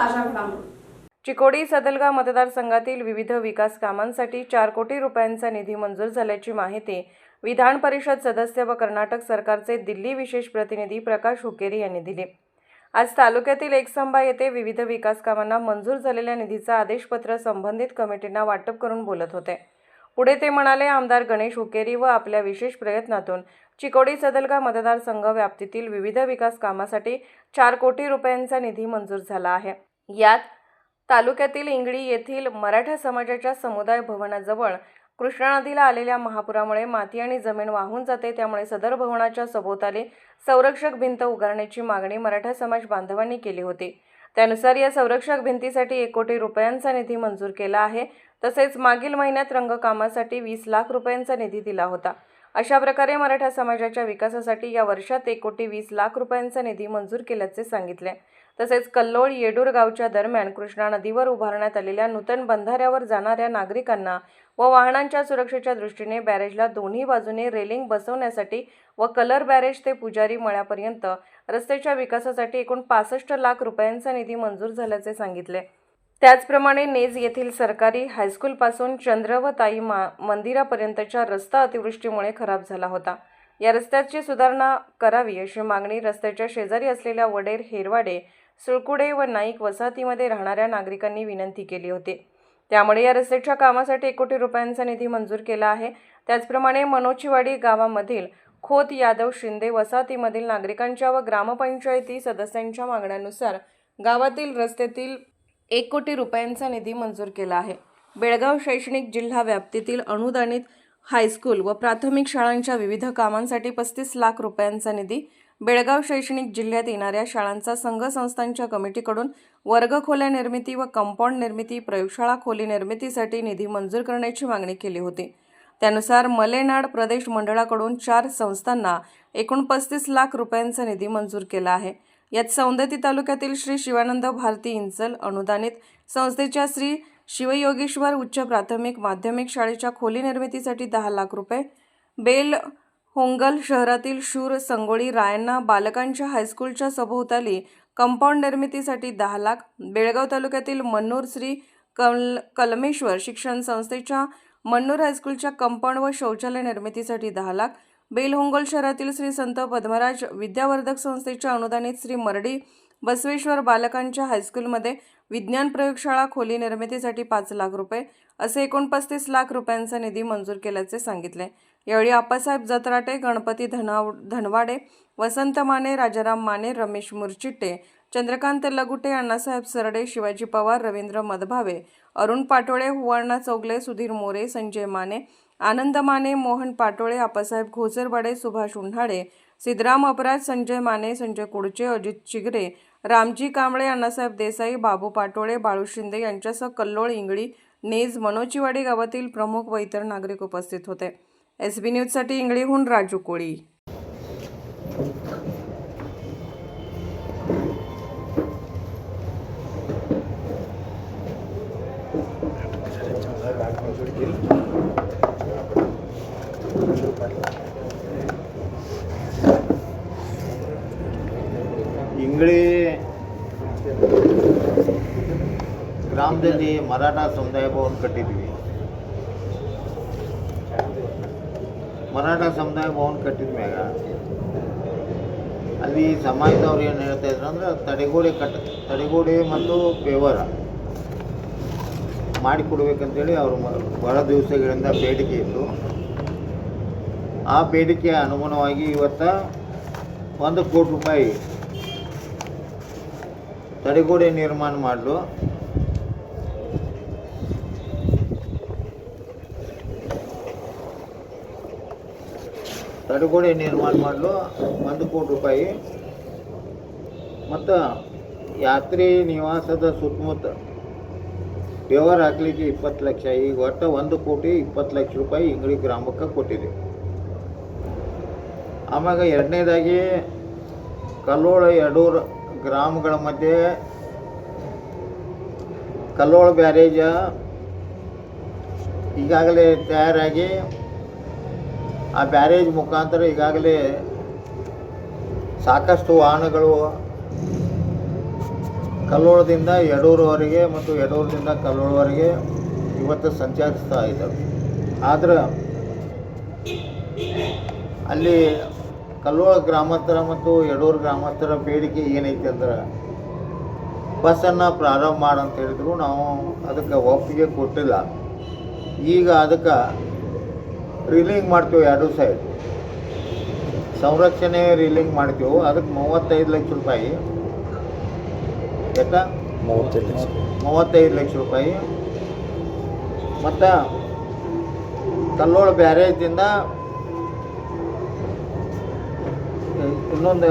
ताज्या घडामोडी. चिकोडी सदलगा मतदारसंघातील विविध विकास कामांसाठी चार कोटी रुपयांचा निधी मंजूर झाल्याची माहिती विधान परिषद सदस्य व कर्नाटक सरकारचे दिल्ली विशेष प्रतिनिधी प्रकाश हुकेरी यांनी दिली. आज तालुक्यातील एकसंबा येथे विविध विकास कामांना मंजूर झालेल्या निधीचा आदेशपत्र संबंधित कमिटींना वाटप करून बोलत होते. पुढे ते म्हणाले आमदार गणेश हुकेरी व आपल्या विशेष प्रयत्नातून चिकोडी सदलगा मतदारसंघ व्याप्तीतील विविध विकास कामासाठी चार कोटी रुपयांचा निधी मंजूर झाला आहे. यात तालुक्यातील इंगळी येथील मराठा समाजाच्या समुदाय भवनाजवळ कृष्णा नदीला आलेल्या महापुरामुळे माती आणि जमीन वाहून जाते. त्यामुळे सदर भवनाच्या सभोवताली संरक्षक भिंत उभारण्याची मागणी मराठा समाज बांधवांनी केली होती. त्यानुसार या संरक्षक भिंतीसाठी एक कोटी रुपयांचा निधी मंजूर केला आहे. तसेच मागील महिन्यात रंगकामासाठी वीस लाख रुपयांचा निधी दिला होता. अशा प्रकारे मराठा समाजाच्या विकासासाठी या वर्षात एक कोटी वीस लाख रुपयांचा निधी मंजूर केल्याचे सांगितले. तसेच कल्लोळ येडूर गावच्या दरम्यान कृष्णा नदीवर उभारण्यात आलेल्या नूतन बंधाऱ्यावर जाणाऱ्या नागरिकांना व वाहनांच्या सुरक्षेच्या दृष्टीने बॅरेजला दोन्ही बाजूने रेलिंग बसवण्यासाठी व कलर बॅरेज ते पुजारी मळ्यापर्यंत रस्त्याच्या विकासासाठी एकूण पासष्ट लाख रुपयांचा निधी मंजूर झाल्याचे सांगितले. त्याचप्रमाणे नेज येथील सरकारी हायस्कूलपासून चंद्र व ताई मा मंदिरापर्यंतच्या रस्ता अतिवृष्टीमुळे खराब झाला होता. या रस्त्याची सुधारणा करावी अशी मागणी रस्त्याच्या शेजारी असलेल्या वडेर हेरवाडे सुळकुडे व नाईक वसाहतीमध्ये राहणाऱ्या नागरिकांनी विनंती केली होती. त्यामुळे या रस्त्याच्या कामासाठी एक कोटी रुपयांचा निधी मंजूर केला आहे. त्याचप्रमाणे मनोचीवाडी गावामधील खोत यादव शिंदे वसाहतीमधील नागरिकांच्या व ग्रामपंचायती सदस्यांच्या मागण्यानुसार गावातील रस्त्यातील एक कोटी रुपयांचा निधी मंजूर केला आहे. बेळगाव शैक्षणिक जिल्हा व्याप्तीतील अनुदानित हायस्कूल व प्राथमिक शाळांच्या विविध कामांसाठी पस्तीस लाख रुपयांचा निधी बेळगाव शैक्षणिक जिल्ह्यात येणाऱ्या शाळांचा संघ संस्थांच्या कमिटीकडून वर्गखोल्या निर्मिती व कंपाऊंड निर्मिती प्रयोगशाळा खोली निर्मितीसाठी निधी मंजूर करण्याची मागणी केली होती. त्यानुसार मलेनाड प्रदेश मंडळाकडून चार संस्थांना एकूण पस्तीस लाख रुपयांचा निधी मंजूर केला आहे. यात सौंदती तालुक्यातील श्री शिवानंद भारती इंचल अनुदानित संस्थेच्या श्री शिवयोगेश्वर उच्च प्राथमिक माध्यमिक शाळेच्या खोली निर्मितीसाठी दहा लाख रुपये बेल होंगल शहरातील शूर संगोळी रायना बालकांच्या हायस्कूलच्या सभोवताली कंपाऊंड निर्मितीसाठी दहा लाख बेळगाव तालुक्यातील मन्नूर श्री कल कलमेश्वर शिक्षण संस्थेच्या मन्नूर हायस्कूलच्या कंपाऊंड व शौचालय निर्मितीसाठी दहा लाख बेलहोंगोल शहरातील श्री संत पद्मराज विद्यावर्धक संस्थेच्या अनुदानित श्री मरडी बसवेश्वर बालकांच्या हायस्कूलमध्ये विज्ञान प्रयोगशाळा खोली निर्मितीसाठी पाच लाख रुपये असे एकूण पस्तीस लाख रुपयांचा निधी मंजूर केल्याचे सांगितले. यावेळी आप्पासाहेब जत्राटे गणपती धनाव धनवाडे वसंत माने राजाराम माने रमेश मुरचिट्टे चंद्रकांत लगुटे अण्णासाहेब सरडे शिवाजी पवार रवींद्र मधभावे अरुण पाटोळे हुवाळणा चौगले सुधीर मोरे संजय माने आनंद माने मोहन पाटोळे आप्पासाहेब घोसरवाडे सुभाष उन्हाळे सिद्धराम अपराज संजय माने संजय कुडचे अजित चिगरे रामजी कांबळे अण्णासाहेब देसाई बाबू पाटोळे बाळू शिंदे यांच्यासह कल्लोळ इंगळी नेज मनोचीवाडी गावातील प्रमुख व इतर नागरिक उपस्थित होते एस बी न्यूजसाठी इंगळीहून राजू कोळी Thank you. ಗ್ರಾಮದಲ್ಲಿ ಮರಾಠ ಸಮುದಾಯ ಭವನ ಕಟ್ಟಿದ್ವಿ ಮರಾಠ ಸಮುದಾಯ ಭವನ ಕಟ್ಟಿದ ಮ್ಯಾಗ ಅಲ್ಲಿ ಸಮಾಜದವ್ರು ಏನು ಹೇಳ್ತಾ ಇದ್ರು ಅಂದ್ರೆ ತಡೆಗೋಡೆ ಕಟ್ಟ ತಡೆಗೋಡೆ ಮತ್ತು ಪೇವರ ಮಾಡಿಕೊಡ್ಬೇಕಂತೇಳಿ ಅವರು ಬಹಳ ದಿವಸಗಳಿಂದ ಬೇಡಿಕೆ ಇತ್ತು. ಆ ಬೇಡಿಕೆಯ ಅನುಗುಣವಾಗಿ ಇವತ್ತ ಒಂದು ಕೋಟಿ ರೂಪಾಯಿ ತಡೆಗೋಡೆ ನಿರ್ಮಾಣ ಮಾಡಲು. ತಡೆಗೋಡೆ ನಿರ್ಮಾಣ ಮಾಡಲು ಒಂದು ಕೋಟಿ ರೂಪಾಯಿ. ಮತ್ತು ಯಾತ್ರಿ ನಿವಾಸದ ಸುತ್ತಮುತ್ತ ವ್ಯವಹಾರ ಹಾಕ್ಲಿಕ್ಕೆ ಇಪ್ಪತ್ತು ಲಕ್ಷ, ಈಗ ಒಟ್ಟು ಒಂದು ಕೋಟಿ ಇಪ್ಪತ್ತು ಲಕ್ಷ ರೂಪಾಯಿ ಇಂಗಡಿ ಗ್ರಾಮಕ್ಕೆ ಕೊಟ್ಟಿದೆ. ಆಮ್ಯಾಗ ಎರಡನೇದಾಗಿ ಕಲ್ಲೋಳ ಎರಡೂರು ಗ್ರಾಮಗಳ ಮಧ್ಯೆ ಕಲ್ಲೋಳ ಬ್ಯಾರೇಜ ಈಗಾಗಲೇ ತಯಾರಾಗಿ ಆ ಬ್ಯಾರೇಜ್ ಮುಖಾಂತರ ಈಗಾಗಲೇ ಸಾಕಷ್ಟು ವಾಹನಗಳು ಕಲ್ಲೋಳದಿಂದ ಯಡೂರವರೆಗೆ ಮತ್ತು ಯಡೂರದಿಂದ ಕಲ್ಲೋಳವರೆಗೆ ಇವತ್ತು ಸಂಚರಿಸ್ತಾ ಇದ್ದಾವೆ. ಆದರೆ ಅಲ್ಲಿ ಕಲ್ಲೋಳ ಗ್ರಾಮಸ್ಥರ ಮತ್ತು ಯಡೂರು ಗ್ರಾಮಸ್ಥರ ಬೇಡಿಕೆ ಏನೈತೆ ಅಂದ್ರೆ ಬಸ್ಸನ್ನು ಪ್ರಾರಂಭ ಮಾಡಂತ ಹೇಳಿದ್ರು. ನಾವು ಅದಕ್ಕೆ ಒಪ್ಪಿಗೆ ಕೊಟ್ಟಿಲ್ಲ. ಈಗ ಅದಕ್ಕೆ ರೀಲಿಂಗ್ ಮಾಡ್ತೀವಿ ಎರಡು ಸೈಡ್ ಸಂರಕ್ಷಣೆ ರೀಲಿಂಗ್ ಮಾಡ್ತೀವಿ. ಅದಕ್ಕೆ ಮೂವತ್ತೈದು ಲಕ್ಷ ರೂಪಾಯಿ. ಯಾಕ ಮೂವತ್ತೈದು ಲಕ್ಷ. ರೂಪಾಯಿ. ಮತ್ತು ಕಲ್ಲೋಳ ಬ್ಯಾರೇಜಿಂದ ಇನ್ನೊಂದು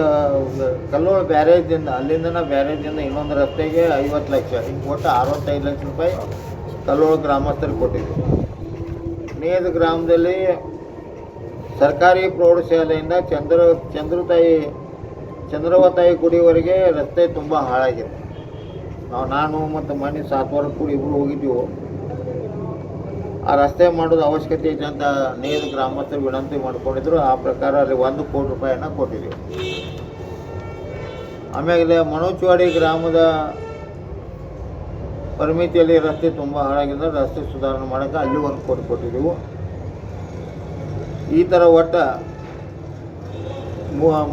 ಕಲ್ಲೋಳ ಬ್ಯಾರೇಜಿಂದ ಅಲ್ಲಿಂದನ ಬ್ಯಾರೇಜಿಂದ ಇನ್ನೊಂದು ರಸ್ತೆಗೆ ಐವತ್ತು ಲಕ್ಷ. ಹಿಂಗೆ ಒಟ್ಟು ಅರವತ್ತೈದು ಲಕ್ಷ ರೂಪಾಯಿ ಕಲ್ಲೋಳ ಗ್ರಾಮಸ್ಥರಿಗೆ ಕೊಟ್ಟಿದ್ವಿ. ನೇದ ಗ್ರಾಮದಲ್ಲಿ ಸರ್ಕಾರಿ ಪ್ರೌಢಶಾಲೆಯಿಂದ ಚಂದ್ರ, ಚಂದ್ರತಾಯಿ, ಚಂದ್ರವತಾಯಿ ಗುಡಿವರೆಗೆ ರಸ್ತೆ ತುಂಬ ಹಾಳಾಗಿದೆ. ನಾವು, ನಾನು ಮತ್ತು ಮನೆ ಸಾತ್ವರ ಕೂಡ ಇಬ್ಬರು ಹೋಗಿದ್ದೆವು ಆ ರಸ್ತೆ ಮಾಡೋದು ಅವಶ್ಯಕತೆ ಇದೆ ಅಂತ ನೇರ ಗ್ರಾಮಸ್ಥರು ವಿನಂತಿ ಮಾಡಿಕೊಂಡಿದ್ರು. ಆ ಪ್ರಕಾರ ಅಲ್ಲಿ ಒಂದು ಕೋಟಿ ರೂಪಾಯಿಯನ್ನು ಕೊಟ್ಟಿದ್ದೀವಿ. ಆಮೇಲೆ ಮನೋಚ್ವಾಡಿ ಗ್ರಾಮದ ಪರಿಮಿತಿಯಲ್ಲಿ ರಸ್ತೆ ತುಂಬ ಹಾಳಾಗಿದೆ, ರಸ್ತೆ ಸುಧಾರಣೆ ಮಾಡೋಕ್ಕೆ ಅಲ್ಲಿ ಒಂದು ಕೋಟಿ ಕೊಟ್ಟಿದೀವಿ. ಈ ಥರ ಒಟ್ಟ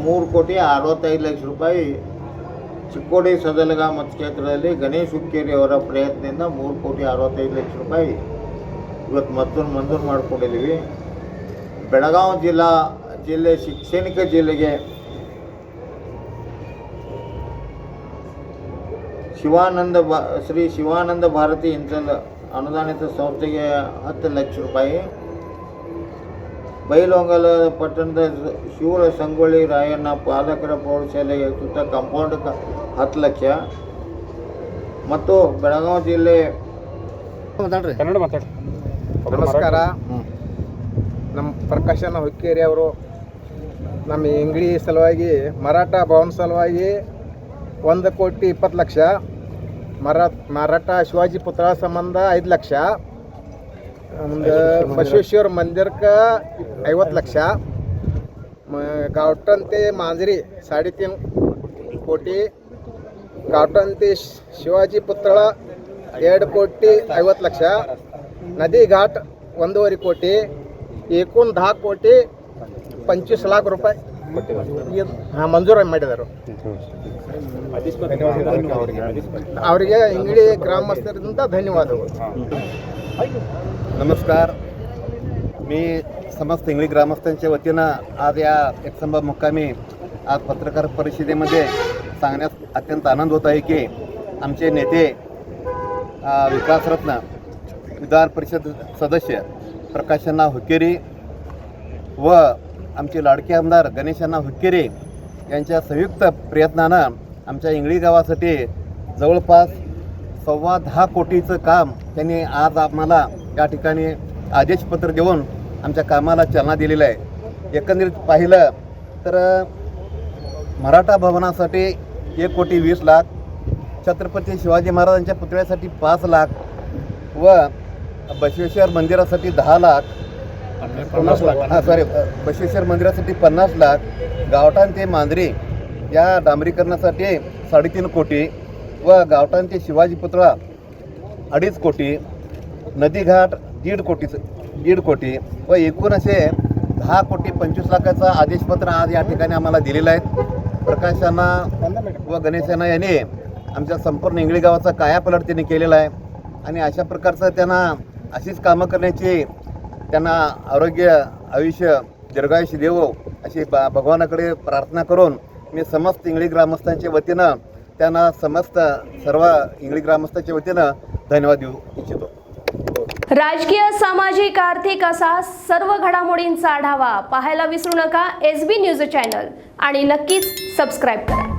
ಮೂರು ಕೋಟಿ ಅರವತ್ತೈದು ಲಕ್ಷ ರೂಪಾಯಿ ಚಿಕ್ಕೋಡಿ ಸದಲಗ ಮತಕ್ಷೇತ್ರದಲ್ಲಿ ಗಣೇಶ್ ಹುಕ್ಕೇರಿ ಅವರ ಪ್ರಯತ್ನದಿಂದ ಮೂರು ಕೋಟಿ ಅರವತ್ತೈದು ಲಕ್ಷ ರೂಪಾಯಿ ಇವತ್ತು ಮತ್ತೊಂದು ಮಂಜೂರು ಮಾಡ್ಕೊಂಡಿದ್ದೀವಿ ಬೆಳಗಾವಿ ಜಿಲ್ಲಾ, ಜಿಲ್ಲೆ, ಶೈಕ್ಷಣಿಕ ಜಿಲ್ಲೆಗೆ ಶಿವಾನಂದ ಬಾ ಶ್ರೀ ಶಿವಾನಂದ ಭಾರತಿ ಇಂಚಲ್ ಅನುದಾನಿತ ಸಂಸ್ಥೆಗೆ ಹತ್ತು ಲಕ್ಷ ರೂಪಾಯಿ. ಬೈಲೊಂಗಲ ಪಟ್ಟಣದ ಶಿವರ ಸಂಗೊಳ್ಳಿ ರಾಯಣ್ಣ ಪಾಲಕರ ಪ್ರೌಢಶಾಲೆಗೆ ಸುತ್ತ ಕಂಪೌಂಡ್ ಕ ಹತ್ತು ಲಕ್ಷ. ಮತ್ತು ಬೆಳಗಾವಿ ಜಿಲ್ಲೆ ಕನ್ನಡ ಮಾತಾಡಿ ನಮಸ್ಕಾರ. ನಮ್ಮ ಪ್ರಕಾಶನ ಹುಕ್ಕೇರಿ ಅವರು ನಮ್ಮ ಇಂಗ್ಳಿ ಸಲುವಾಗಿ ಮರಾಠ ಭವನ ಸಲುವಾಗಿ ಒಂದು ಕೋಟಿ ಇಪ್ಪತ್ತು ಲಕ್ಷ. ಮರಾ ಮರಾಠ ಶಿವಾಜಿ ಪುತ್ರ ಸಂಬಂಧ ಐದು ಲಕ್ಷ ಒಂದು ಬಸವೇಶ್ವರ ಮಂದಿರಕ್ಕೆ ಐವತ್ತು ಲಕ್ಷ म गावठण ते मांजरी साडेतीन ಕೋಟಿ गावठण ते ಶಿವಾಜಿ ಪುತ್ಥಳ ಎರಡು ಕೋಟಿ ಐವತ್ತು ಲಕ್ಷ ನದಿ ಘಾಟ್ ಒಂದೂವರೆ ಕೋಟಿ एकूण दहा कोटी पंचवीस लाख रुपये ಹಾಂ ಮಂಜೂರು ಮಾಡಿದರು ಅವರಿಗೆ ಇಂಗಡಿ ಗ್ರಾಮಸ್ಥರಿಂದ ಧನ್ಯವಾದಗಳು नमस्कार मी समस्त इंगळी ग्रामस्थांच्या वतीनं आज या एकसंभा मुक्कामी आज पत्रकार परिषदेमध्ये सांगण्यास अत्यंत आनंद होत आहे की आमचे नेते अ, विकासरत्न विधान परिषद सदस्य प्रकाशण्णा हुक्केरी व आमचे लाडके आमदार गणेशांना हुक्केरे यांच्या संयुक्त प्रयत्नानं आमच्या इंगळी गावासाठी जवळपास सव्वा दहा कोटीचं काम त्यांनी आज आम्हाला या ठिकाणी आदेशपत्र देऊन आमच्या कामाला चालना दिलेलं आहे. एकंदरीत पाहिलं तर मराठा भवनासाठी एक कोटी वीस लाख छत्रपती शिवाजी महाराजांच्या पुतळ्यासाठी पाच लाख व बसवेश्वर मंदिरासाठी दहा लाख पन्नास लाख हां सॉरी बसवेश्वर मंदिरासाठी पन्नास लाख गावठाण ते मांजरी या डांबरीकरणासाठी साडेतीन कोटी व गावठाण ते शिवाजी पुतळा अडीच कोटी नदीघाट दीड कोटी दीड कोटी व एकूण असे दहा कोटी पंचवीस लाखाचं आदेशपत्र आज या ठिकाणी आम्हाला दिलेलं आहे. प्रकाशांना व गणेशांना यांनी आमच्या संपूर्ण इंगळी गावाचा कायापलट त्यांनी केलेला आहे. आणि अशा प्रकारचं त्यांना अशीच कामं करण्याची त्यांना आरोग्य आयुष्य दीर्घायुष्य देवो अशी बा भगवानाकडे प्रार्थना करून मी समस्त इंगळी ग्रामस्थांच्या वतीनं त्यांना समस्त सर्व इंगळी ग्रामस्थांच्या वतीनं धन्यवाद देऊ इच्छितो. राजकीय सामाजिक आर्थिक असा सर्व घडामोडींचा आढावा पाहायला विसरू नका. एस बी न्यूज चॅनल आणि नक्कीच सबस्क्राईब करा.